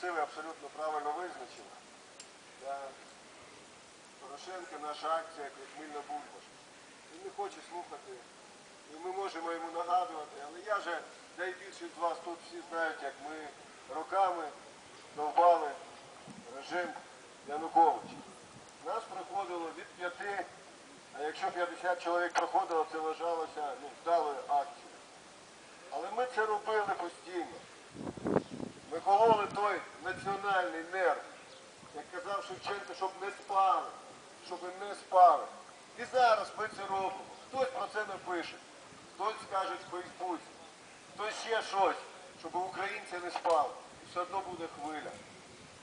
Сили абсолютно правильно визначена. Для Порошенка наша акція як Мільна Бульбашка. Він не хоче слухати. І ми можемо йому нагадувати, але я же, найбільшість з вас тут всі знають, як ми роками довбали режим Януковича. Нас проходило від п'яти, а якщо 50 чоловік проходило, це вважалося ну, вдалою акцією. Але ми це робили постійно. Казав Шевченко, щоб не спали, щоб не спали. І зараз ми це робимо. Хтось про це напише, хтось скаже в Фейсбуці, хтось ще щось, щоб українці не спали. І все одно буде хвиля.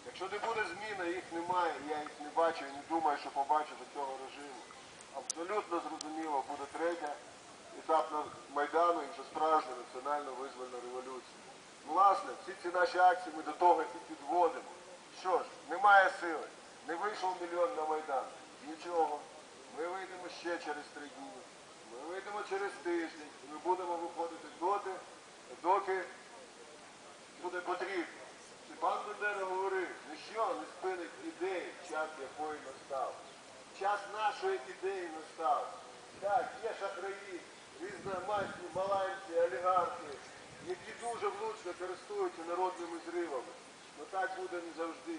Якщо не буде зміни, їх немає, я їх не бачу і не думаю, що побачу до цього режиму. Абсолютно зрозуміло, буде третя етапна Майдану і вже справжня національно визвольна революція. Власне, всі ці наші акції ми до того і підводимо. Що ж, немає сили, не вийшов мільйон на Майдан. Нічого. Ми вийдемо ще через три дні. Ми вийдемо через тиждень. Ми будемо виходити доти, доки буде потрібно. Пан Бендера говорив, ніщо не спинить ідеї, час якої настав. Час нашої ідеї настав. Так, є шахраї, різномасні маланці, олігархи, які дуже влучно користуються народними зривами. Ну так буде не завжди,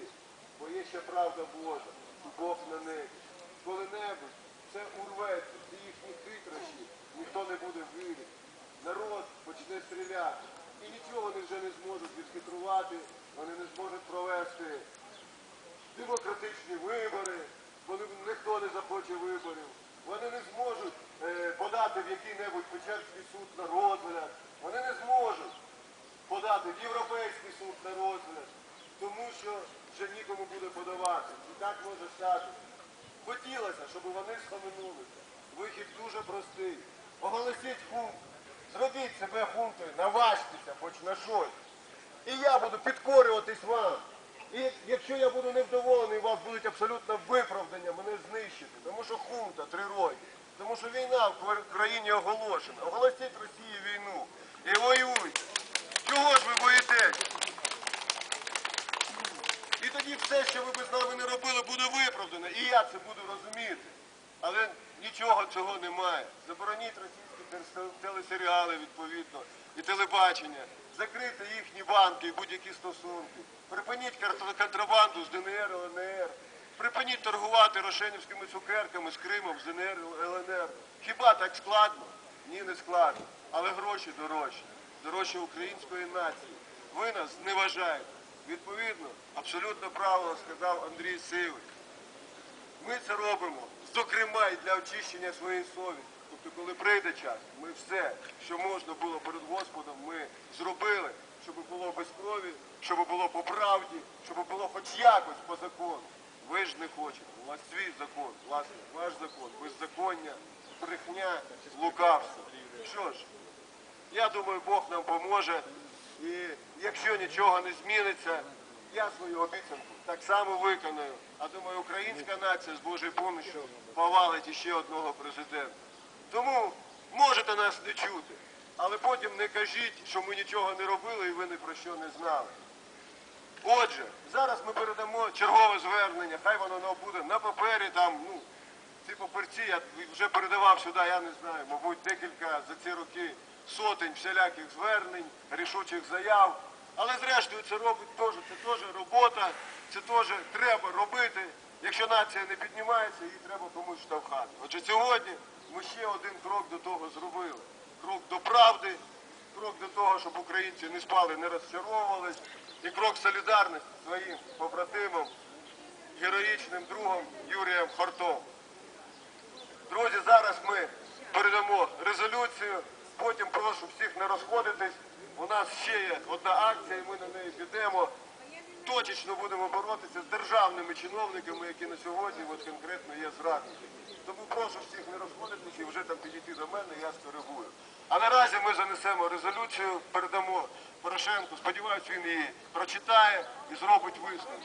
бо є ще правда Божа, Бог на небі. Коли-небудь це урветься, ці їхні хитрощі, ніхто не буде вірити. Народ почне стріляти. І нічого вони вже не зможуть відхитрувати, вони не зможуть провести демократичні вибори, коли ніхто не захоче виборів. Вони не зможуть е, подати в який-небудь Печерський суд на розгляд. Вони не зможуть подати в Європейський суд на розгляд, тому що вже нікому буде подавати. І так може стати. Хотілося, щоб вони схаменулися. Вихід дуже простий. Оголосіть хунту. Зробіть себе хунтою, наважтеся хоч на щось. І я буду підкорюватись вам. І якщо я буду невдоволений, у вас будуть абсолютно виправдання мене знищити. Тому що хунта три роки. Тому що війна в країні оголошена. Оголосіть Росії війну. І воюйте. Чого ж ви боїтесь? І тоді все, що ви без нами не робили, буде виправдано. І я це буду розуміти. Але нічого цього немає. Забороніть російські телесеріали відповідно і телебачення. Закрити їхні банки і будь-які стосунки. Припиніть контрабанду з ДНР, ЛНР. Припиніть торгувати рошенівськими цукерками з Кримом, з ДНР, ЛНР. Хіба так складно? Ні, не складно. Але гроші дорожчі. Дорожче української нації. Ви нас зневажаєте. Відповідно, абсолютно правильно сказав Андрій Сивий. Ми це робимо, зокрема, і для очищення своєї совісті. Тобто, коли прийде час, ми все, що можна було перед Господом, ми зробили, щоб було без крові, щоб було по правді, щоб було хоч якось по закону. Ви ж не хочете. У вас свій закон, власне, ваш закон, беззаконня, брехня, лукавство. Що ж, я думаю, Бог нам поможе. І якщо нічого не зміниться, я свою обіцянку так само виконую. А думаю, українська нація з Божою помощью повалить іще одного президента. Тому можете нас не чути, але потім не кажіть, що ми нічого не робили і ви ні про що не знали. Отже, зараз ми передамо чергове звернення, хай воно не буде на папері там, ну, ці паперці я вже передавав сюди, я не знаю, мабуть, декілька за ці роки сотень всіляких звернень, рішучих заяв. Але зрештою це робить теж, це теж робота, це теж треба робити. Якщо нація не піднімається, її треба комусь штовхати. Отже, сьогодні ми ще один крок до того зробили. Крок до правди, крок до того, щоб українці не спали, не розчаровувались, і крок солідарності своїм побратимам, героїчним другом Юрієм Хортом. Друзі, зараз ми передамо резолюцію. Потім прошу всіх не розходитись. У нас ще є одна акція, і ми на неї підемо. Точечно будемо боротися з державними чиновниками, які на сьогодні от конкретно є зрадниками. Тому прошу всіх не розходитись і вже там підійти до мене, я скоригую. А наразі ми занесемо резолюцію, передамо Порошенку. Сподіваюсь, він її прочитає і зробить висновок.